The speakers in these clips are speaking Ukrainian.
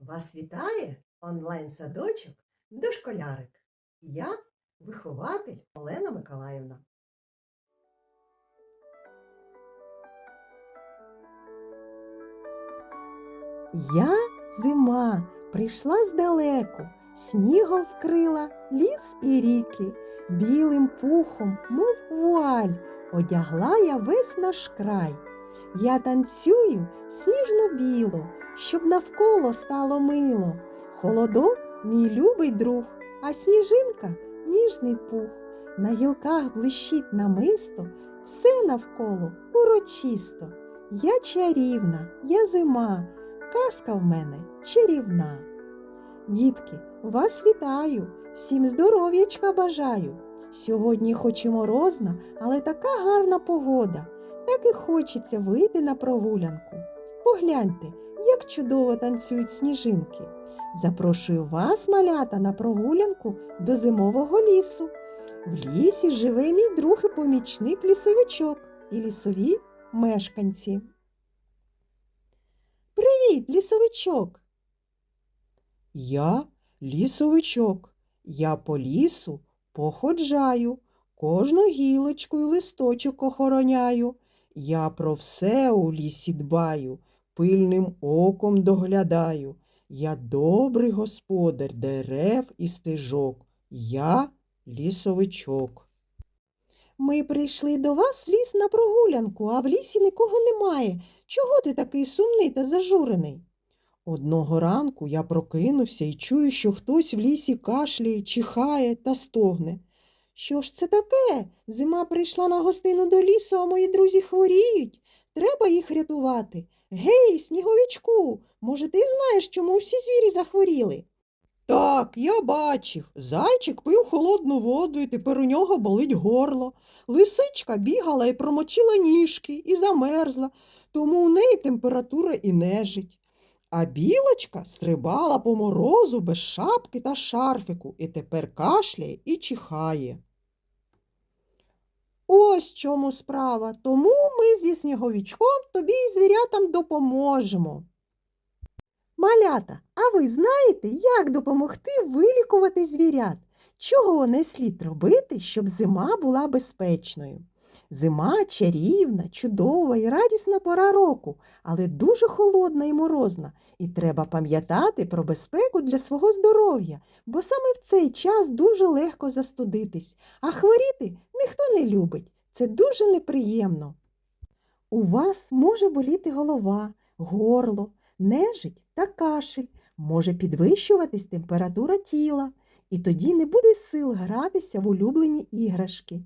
Вас вітає онлайн-садочок Дошколярик. Я вихователь Олена Миколаївна. Я зима прийшла здалеку, снігом вкрила ліс і ріки, білим пухом, мов вуаль, одягла я весь наш край. Я танцюю сніжно-біло, щоб навколо стало мило. Холодок мій любий друг, а сніжинка ніжний пух. На гілках блищить намисто, все навколо урочисто. Я чарівна, я зима, казка в мене чарівна. Дітки, вас вітаю, всім здоров'ячка бажаю. Сьогодні хоч і морозна, але така гарна погода. Так і хочеться вийти на прогулянку. Погляньте, як чудово танцюють сніжинки. Запрошую вас, малята, на прогулянку до зимового лісу. В лісі живе мій друг і помічник лісовичок і лісові мешканці. Привіт, лісовичок! Я лісовичок. Я по лісу походжаю, кожну гілочку й листочок охороняю. Я про все у лісі дбаю, пильним оком доглядаю. Я добрий господар дерев і стежок. Я лісовичок. Ми прийшли до вас ліс на прогулянку, а в лісі нікого немає. Чого ти такий сумний та зажурений? Одного ранку я прокинувся і чую, що хтось в лісі кашляє, чихає та стогне. Що ж це таке? Зима прийшла на гостину до лісу, а мої друзі хворіють. Треба їх рятувати. Гей, сніговичку, може, ти знаєш, чому всі звірі захворіли? Так, я бачив. Зайчик пив холодну воду, і тепер у нього болить горло. Лисичка бігала і промочила ніжки і замерзла, тому у неї температура і нежить. А білочка стрибала по морозу без шапки та шарфику і тепер кашляє і чихає. Ось чому справа. Тому ми зі сніговічком тобі і звірятам допоможемо. Малята, а ви знаєте, як допомогти вилікувати звірят? Чого не слід робити, щоб зима була безпечною? Зима чарівна, чудова і радісна пора року, але дуже холодна і морозна, і треба пам'ятати про безпеку для свого здоров'я, бо саме в цей час дуже легко застудитись, а хворіти ніхто не любить. Це дуже неприємно. У вас може боліти голова, горло, нежить та кашель, може підвищуватись температура тіла, і тоді не буде сил гратися в улюблені іграшки.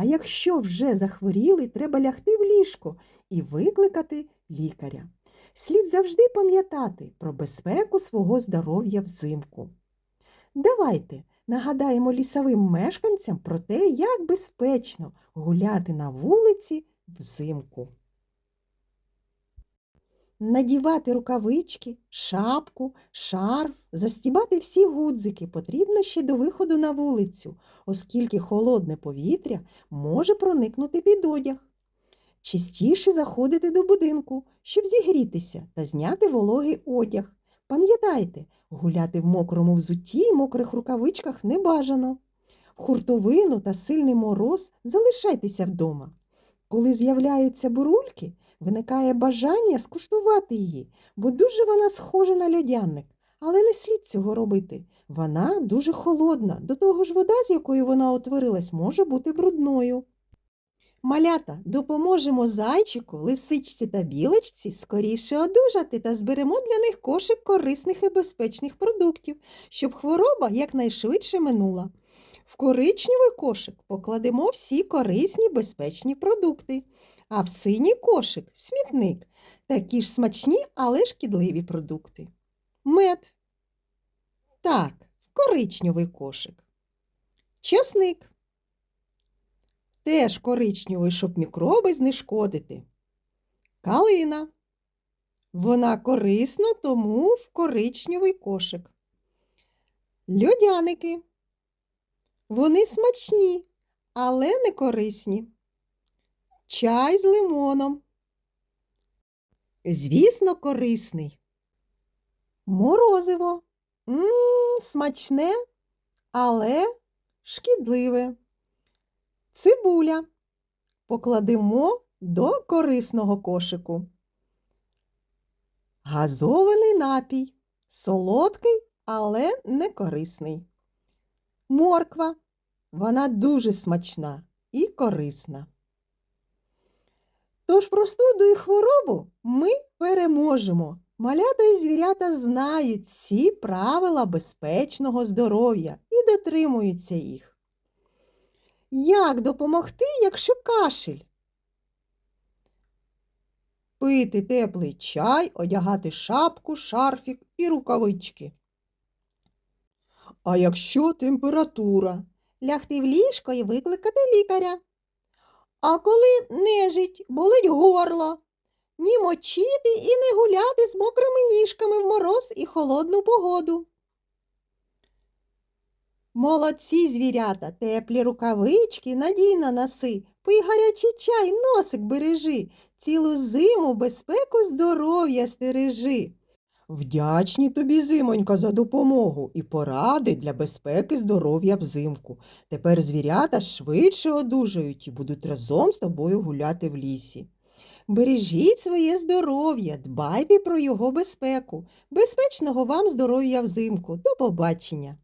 А якщо вже захворіли, треба лягти в ліжко і викликати лікаря. Слід завжди пам'ятати про безпеку свого здоров'я взимку. Давайте нагадаємо лісовим мешканцям про те, як безпечно гуляти на вулиці взимку. Надівати рукавички, шапку, шарф, застібати всі гудзики потрібно ще до виходу на вулицю, оскільки холодне повітря може проникнути під одяг. Частіше заходити до будинку, щоб зігрітися та зняти вологий одяг. Пам'ятайте, гуляти в мокрому взутті й мокрих рукавичках не бажано. В хуртовину та сильний мороз залишайтеся вдома. Коли з'являються бурульки, виникає бажання скуштувати її, бо дуже вона схожа на льодяник. Але не слід цього робити. Вона дуже холодна, до того ж вода, з якої вона утворилась, може бути брудною. Малята, допоможемо зайчику, лисичці та білочці скоріше одужати та зберемо для них кошик корисних і безпечних продуктів, щоб хвороба якнайшвидше минула. В коричневий кошик покладемо всі корисні безпечні продукти, а в синій кошик смітник, такі ж смачні, але шкідливі продукти. Мед. Так, в коричневий кошик. Часник. Теж коричневий, щоб мікроби знешкодити. Калина. Вона корисна, тому в коричневий кошик. Льодяники. Вони смачні, але не корисні. Чай з лимоном. Звісно, корисний. Морозиво. Мм, смачне, але шкідливе. Цибуля. Покладемо до корисного кошику. Газований напій. Солодкий, але не корисний. Морква. Вона дуже смачна і корисна. Тож простуду і хворобу ми переможемо. Малята і звірята знають всі правила безпечного здоров'я і дотримуються їх. Як допомогти, якщо кашель? Пити теплий чай, одягати шапку, шарфік і рукавички. А якщо температура? Лягти в ліжко і викликати лікаря. А коли нежить, болить горло, ні мочити і не гуляти з мокрими ніжками в мороз і холодну погоду. Молодці звірята, теплі рукавички, надійно носи, пий гарячий чай, носик бережи, цілу зиму безпеку здоров'я стережи. Вдячні тобі, зимонька, за допомогу і поради для безпеки здоров'я взимку. Тепер звірята швидше одужають і будуть разом з тобою гуляти в лісі. Бережіть своє здоров'я, дбайте про його безпеку. Безпечного вам здоров'я взимку. До побачення!